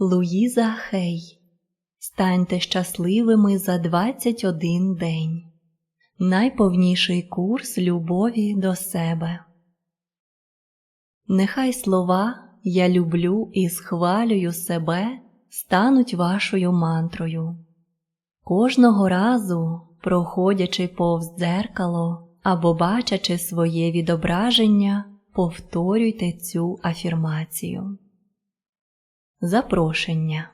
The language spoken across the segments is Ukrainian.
Луїза Хей. Станьте щасливими за 21 день. Найповніший курс любові до себе. Нехай слова Я люблю і схвалюю себе стануть вашою мантрою. Кожного разу, проходячи повз дзеркало або бачачи своє відображення, повторюйте цю афірмацію. Запрошення.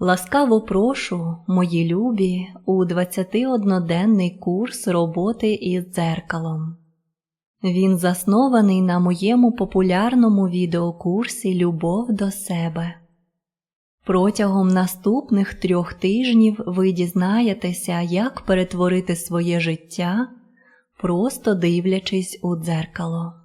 Ласкаво прошу, мої любі, у 21-денний курс роботи із дзеркалом. Він заснований на моєму популярному відеокурсі Любов до себе. Протягом наступних трьох тижнів ви дізнаєтеся, як перетворити своє життя, просто дивлячись у дзеркало.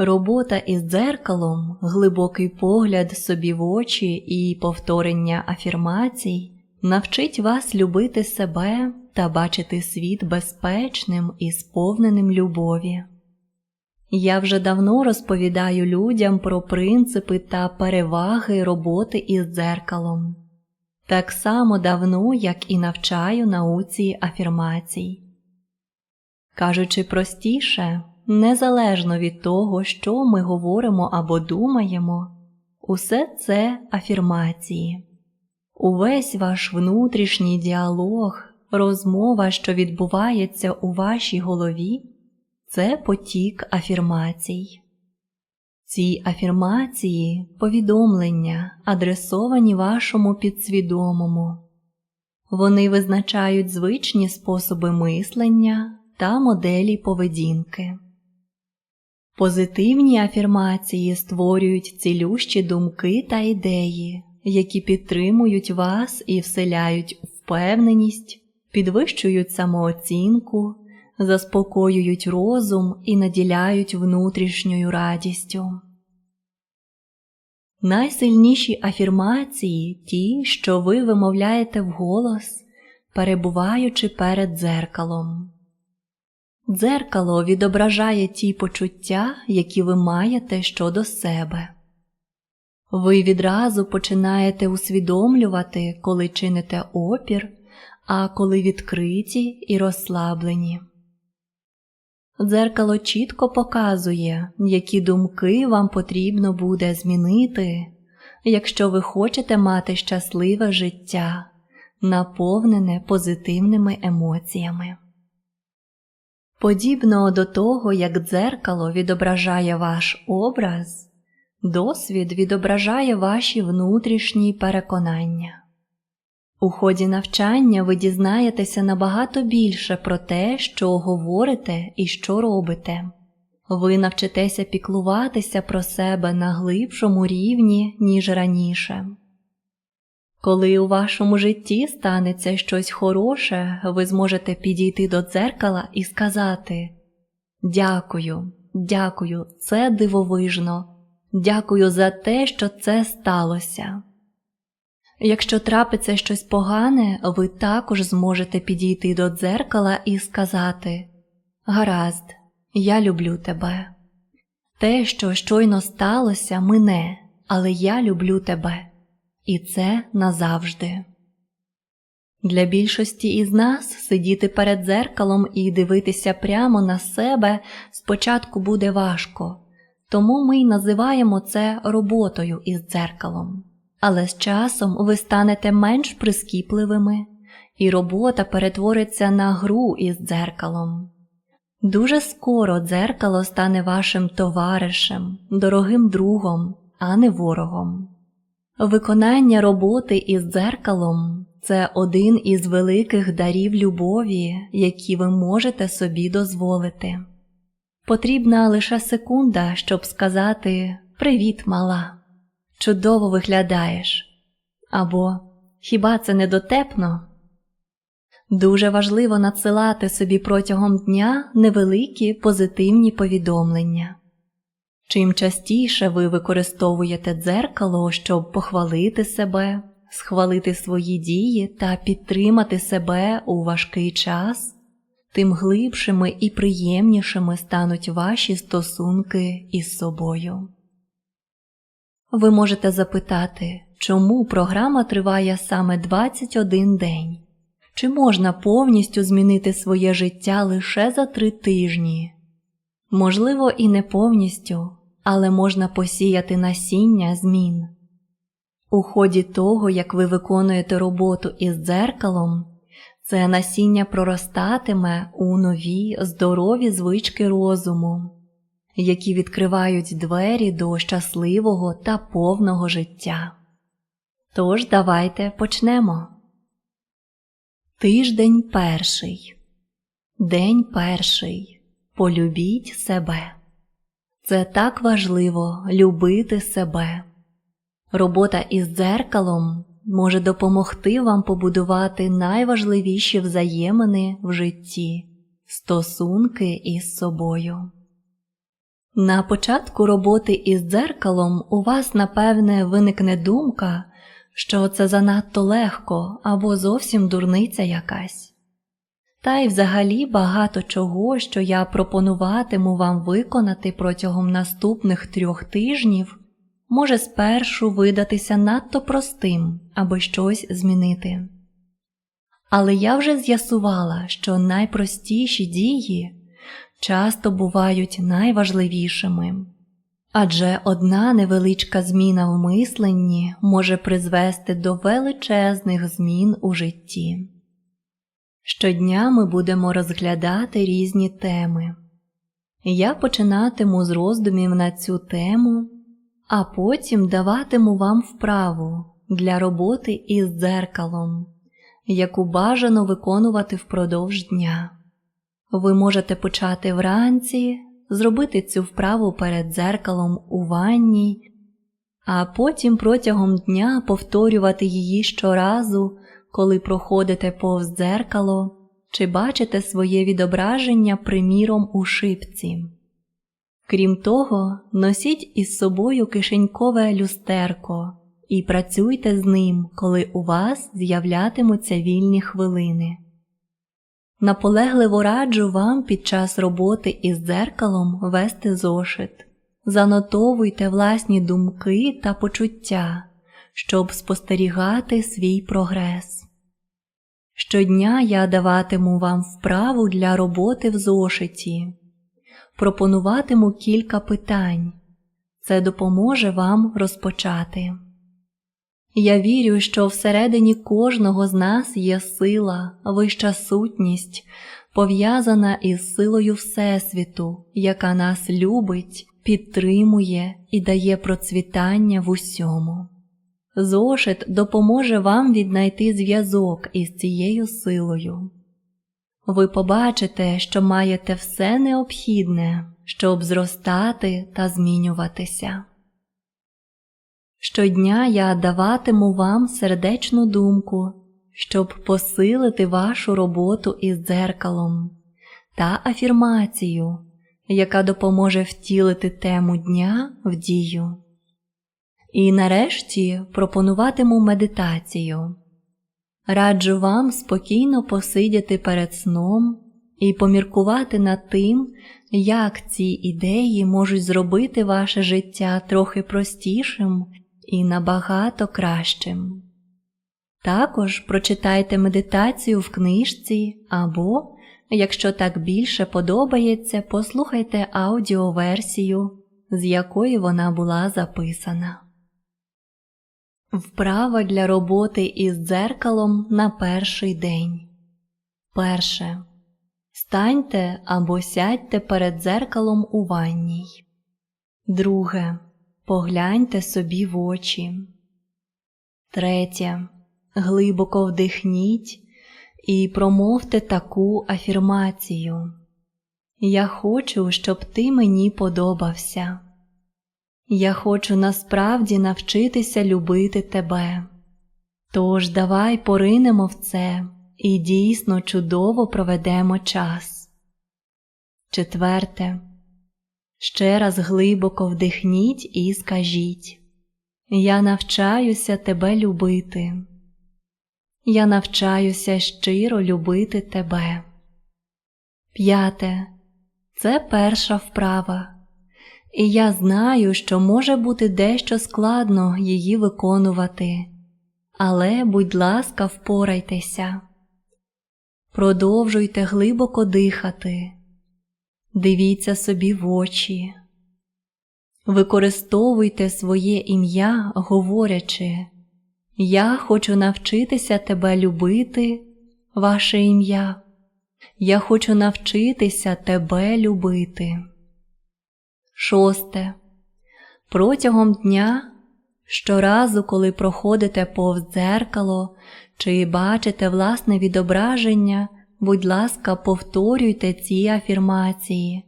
Робота із дзеркалом, глибокий погляд собі в очі і повторення афірмацій навчить вас любити себе та бачити світ безпечним і сповненим любові. Я вже давно розповідаю людям про принципи та переваги роботи із дзеркалом, так само давно, як і навчаю науці афірмацій. Кажучи простіше, незалежно від того, що ми говоримо або думаємо, усе це афірмації. Увесь ваш внутрішній діалог, розмова, що відбувається у вашій голові, це потік афірмацій. Ці афірмації повідомлення, адресовані вашому підсвідомому. Вони визначають звичні способи мислення та моделі поведінки. Позитивні афірмації створюють цілющі думки та ідеї, які підтримують вас і вселяють впевненість, підвищують самооцінку, заспокоюють розум і наділяють внутрішньою радістю. Найсильніші афірмації ті, що ви вимовляєте вголос, перебуваючи перед дзеркалом. Дзеркало відображає ті почуття, які ви маєте щодо себе. Ви відразу починаєте усвідомлювати, коли чините опір, а коли відкриті і розслаблені. Дзеркало чітко показує, які думки вам потрібно буде змінити, якщо ви хочете мати щасливе життя, наповнене позитивними емоціями. Подібно до того, як дзеркало відображає ваш образ, досвід відображає ваші внутрішні переконання. У ході навчання ви дізнаєтеся набагато більше про те, що говорите і що робите. Ви навчитеся піклуватися про себе на глибшому рівні, ніж раніше. Коли у вашому житті станеться щось хороше, ви зможете підійти до дзеркала і сказати Дякую, дякую, це дивовижно, дякую за те, що це сталося. Якщо трапиться щось погане, ви також зможете підійти до дзеркала і сказати Гаразд, я люблю тебе. Те, що щойно сталося, мине, але я люблю тебе, і це назавжди. Для більшості із нас сидіти перед дзеркалом і дивитися прямо на себе спочатку буде важко, тому ми й називаємо це роботою із дзеркалом. Але з часом ви станете менш прискіпливими, і робота перетвориться на гру із дзеркалом. Дуже скоро дзеркало стане вашим товаришем, дорогим другом, а не ворогом. Виконання роботи із дзеркалом це один із великих дарів любові, які ви можете собі дозволити. Потрібна лише секунда, щоб сказати Привіт, мала чудово виглядаєш. Або хіба це не дотепно? Дуже важливо надсилати собі протягом дня невеликі позитивні повідомлення. Чим частіше ви використовуєте дзеркало, щоб похвалити себе, схвалити свої дії та підтримати себе у важкий час, тим глибшими і приємнішими стануть ваші стосунки із собою. Ви можете запитати, чому програма триває саме 21 день? Чи можна повністю змінити своє життя лише за три тижні? Можливо, і не повністю, але можна посіяти насіння змін. У ході того, як ви виконуєте роботу із дзеркалом, це насіння проростатиме у нові здорові звички розуму, які відкривають двері до щасливого та повного життя. Тож давайте почнемо. Тиждень перший. День перший. Полюбіть себе. Це так важливо любити себе. Робота із дзеркалом може допомогти вам побудувати найважливіші взаємини в житті стосунки із собою. На початку роботи із дзеркалом у вас, напевне, виникне думка, що це занадто легко або зовсім дурниця якась. Та й взагалі багато чого, що я пропонуватиму вам виконати протягом наступних трьох тижнів, може спершу видатися надто простим, аби щось змінити. Але я вже з'ясувала, що найпростіші дії часто бувають найважливішими. Адже одна невеличка зміна в мисленні може призвести до величезних змін у житті. Щодня ми будемо розглядати різні теми. Я починатиму з роздумів на цю тему, а потім даватиму вам вправу для роботи із дзеркалом, яку бажано виконувати впродовж дня. Ви можете почати вранці, зробити цю вправу перед дзеркалом у ванній, а потім протягом дня повторювати її щоразу, коли проходите повз дзеркало чи бачите своє відображення приміром у шипці. Крім того, носіть із собою кишенькове люстерко і працюйте з ним, коли у вас з'являтимуться вільні хвилини. Наполегливо раджу вам під час роботи із дзеркалом вести зошит. Занотовуйте власні думки та почуття, щоб спостерігати свій прогрес. Щодня я даватиму вам вправу для роботи в зошиті, пропонуватиму кілька питань. Це допоможе вам розпочати. Я вірю, що всередині кожного з нас є сила, вища сутність, пов'язана із силою Всесвіту, яка нас любить, підтримує і дає процвітання в усьому. Зошит допоможе вам віднайти зв'язок із цією силою. Ви побачите, що маєте все необхідне, щоб зростати та змінюватися. Щодня я даватиму вам сердечну думку, щоб посилити вашу роботу із дзеркалом та афірмацію, яка допоможе втілити тему дня в дію. І нарешті пропонуватиму медитацію. Раджу вам спокійно посидіти перед сном і поміркувати над тим, як ці ідеї можуть зробити ваше життя трохи простішим і набагато кращим. Також прочитайте медитацію в книжці або, якщо так більше подобається, послухайте аудіоверсію, з якої вона була записана. Вправа для роботи із дзеркалом на перший день. Перше. Станьте або сядьте перед дзеркалом у ванній. Друге. Погляньте собі в очі. Третє. Глибоко вдихніть і промовте таку афірмацію. Я хочу, щоб ти мені подобався. Я хочу насправді навчитися любити тебе. Тож давай поринемо в це і дійсно чудово проведемо час. Четверте. Ще раз глибоко вдихніть і скажіть Я навчаюся тебе любити. Я навчаюся щиро любити тебе. П'яте. Це перша вправа. І я знаю, що може бути дещо складно її виконувати, але, будь ласка, впорайтеся. Продовжуйте глибоко дихати, дивіться собі в очі, використовуйте своє ім'я, говорячи Я хочу навчитися тебе любити, ваше ім'я. Я хочу навчитися тебе любити. Шосте. Протягом дня, щоразу, коли проходите повз дзеркало чи бачите власне відображення, будь ласка, повторюйте ці афірмації,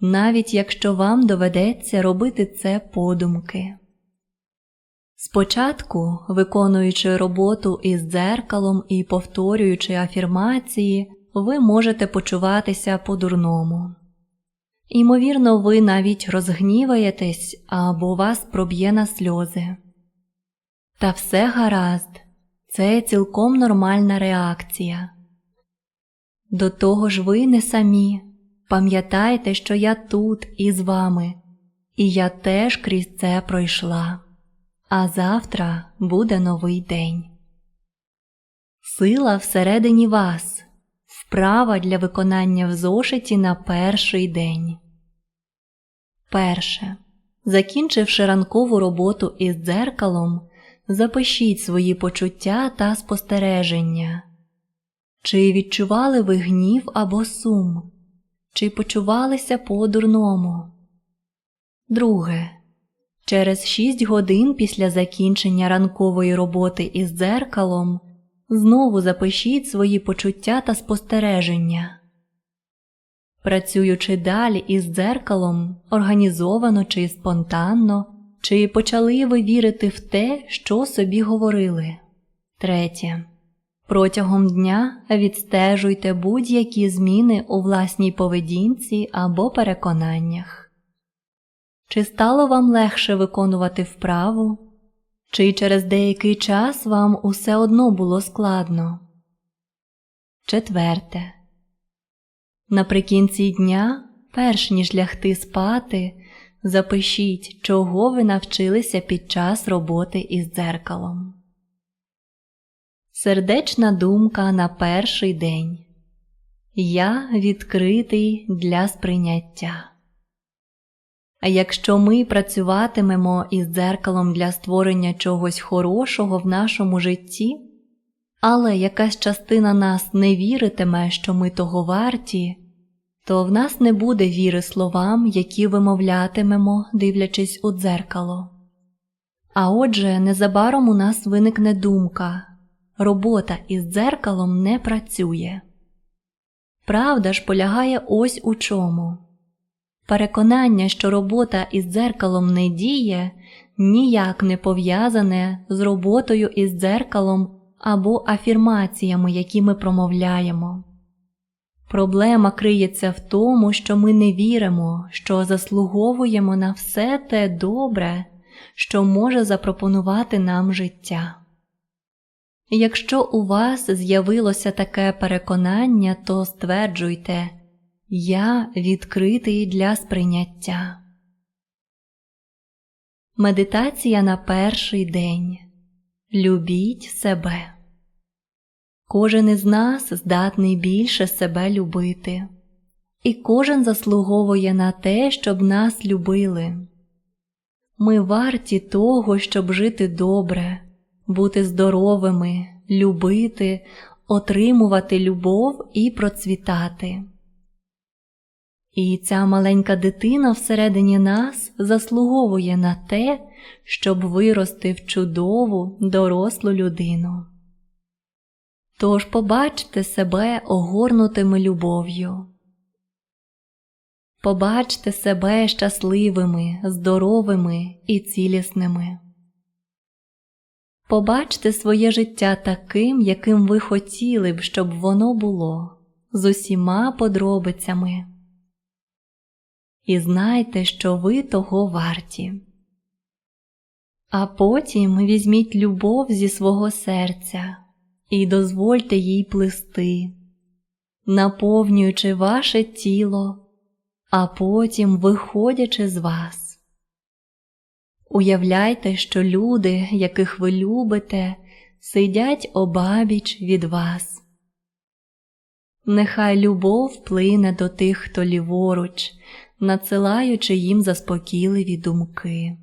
навіть якщо вам доведеться робити це подумки. Спочатку, виконуючи роботу із дзеркалом і повторюючи афірмації, ви можете почуватися по-дурному. Імовірно, ви навіть розгніваєтесь або вас проб'є на сльози. Та все гаразд, це цілком нормальна реакція. До того ж, ви не самі. Пам'ятайте, що я тут із вами, і я теж крізь це пройшла. А завтра буде новий день. Сила всередині вас вправа для виконання в зошиті на перший день. Перше. Закінчивши ранкову роботу із дзеркалом, запишіть свої почуття та спостереження. Чи відчували ви гнів або сум? Чи почувалися по-дурному? Друге. Через 6 годин після закінчення ранкової роботи із дзеркалом знову запишіть свої почуття та спостереження. Працюючи далі із дзеркалом, організовано чи спонтанно, чи почали ви вірити в те, що собі говорили. Третє. Протягом дня відстежуйте будь-які зміни у власній поведінці або переконаннях. Чи стало вам легше виконувати вправу? Чи через деякий час вам усе одно було складно? Четверте. Наприкінці дня, перш ніж лягти спати, запишіть, чого ви навчилися під час роботи із дзеркалом. Сердечна думка на перший день. Я відкритий для сприйняття. А якщо ми працюватимемо із дзеркалом для створення чогось хорошого в нашому житті, але якась частина нас не віритиме, що ми того варті, то в нас не буде віри словам, які вимовлятимемо, дивлячись у дзеркало. А отже, незабаром у нас виникне думка робота із дзеркалом не працює. Правда ж полягає ось у чому. Переконання, що робота із дзеркалом не діє, ніяк не пов'язане з роботою із дзеркалом або афірмаціями, які ми промовляємо. Проблема криється в тому, що ми не віримо, що заслуговуємо на все те добре, що може запропонувати нам життя. Якщо у вас з'явилося таке переконання, то стверджуйте Я відкритий для сприйняття. Медитація на перший день. Любіть себе. Кожен із нас здатний більше себе любити, і кожен заслуговує на те, щоб нас любили. Ми варті того, щоб жити добре, бути здоровими, любити, отримувати любов і процвітати. І ця маленька дитина всередині нас заслуговує на те, щоб вирости в чудову, дорослу людину. Тож побачте себе огорнутими любов'ю. Побачте себе щасливими, здоровими і цілісними. Побачте своє життя таким, яким ви хотіли б, щоб воно було, з усіма подробицями. І знайте, що ви того варті. А потім візьміть любов зі свого серця і дозвольте їй плисти, наповнюючи ваше тіло, а потім виходячи з вас. Уявляйте, що люди, яких ви любите, сидять обабіч від вас. Нехай любов вплине до тих, хто ліворуч, надсилаючи їм заспокійливі думки.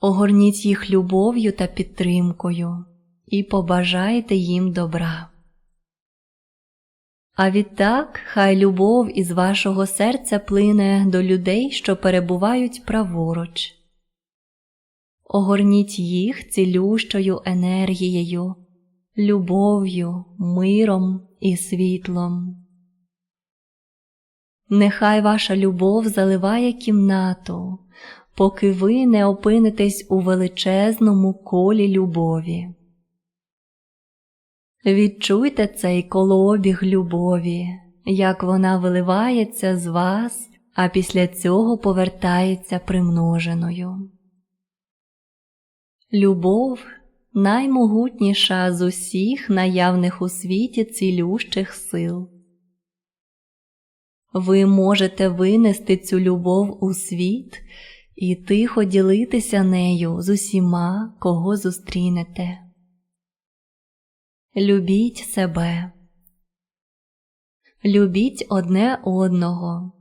Огорніть їх любов'ю та підтримкою і побажайте їм добра. А відтак хай любов із вашого серця плине до людей, що перебувають праворуч. Огорніть їх цілющою енергією, любов'ю, миром і світлом. Нехай ваша любов заливає кімнату, поки ви не опинитесь у величезному колі любові. Відчуйте цей колообіг любові, як вона виливається з вас, а після цього повертається примноженою. Любов наймогутніша з усіх наявних у світі цілющих сил. Ви можете винести цю любов у світ і тихо ділитися нею з усіма, кого зустрінете. Любіть себе. Любіть одне одного.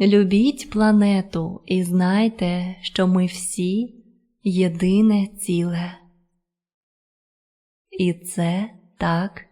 Любіть планету і знайте, що ми всі єдине ціле. І це так